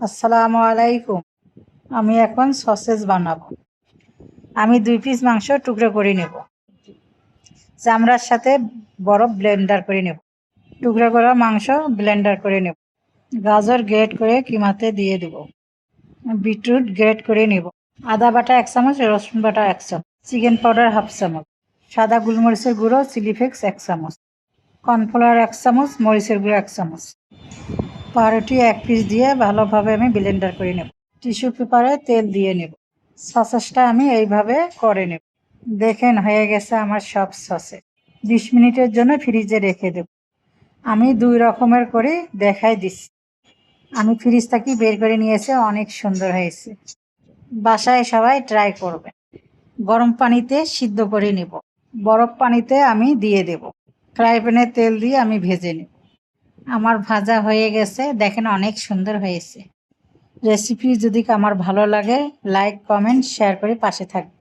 আসসালামু আলাইকুম। আমি এখন সসেজ বানাবো। আমি দুই পিস মাংস টুকরো করে নেব। চামড়ার সাথে বরফ ব্লেন্ডার করে নেব। টুকরো করা মাংস ব্লেন্ডার করে নেব। গাজর গ্রেট করে কিমাতে দিয়ে দেব। বিটরুট গ্রেট করে নেব। আদা বাটা এক চামচ, রসুন বাটা এক চামচ, চিকেন পাউডার হাফ চামচ, সাদা গোলমরিচের গুঁড়ো চিলি ফ্লেক্স এক চামচ কর্নফ্লাওয়ার এক চামচ, মরিচের গুঁড়ো এক চামচ। পাউরুটি এক পিস দিয়ে ভালোভাবে আমি ব্লেন্ডার করে নেব। টিস্যু পেপারে তেল দিয়ে নেব। সসেসটা আমি এইভাবে করে নেব। দেখেন হয়ে গেছে আমার সব সসে বিশ মিনিটের জন্য ফ্রিজে রেখে দেব। আমি দুই রকমের করে দেখাই দিচ্ছি। আমি ফ্রিজ থেকে বের করে নিয়েছে? অনেক সুন্দর হয়েছে। বাসায় সবাই ট্রাই করবে। গরম পানিতে সিদ্ধ করে নেব। বরফ পানিতে আমি দিয়ে দেব। ফ্রাই প্যানে তেল দিয়ে আমি ভেজে নেব। আমার ভাজা হয়ে গেছে। দেখেন অনেক সুন্দর হয়েছে। রেসিপি যদি আমার ভালো লাগে লাইক কমেন্ট শেয়ার করে পাশে থাকবে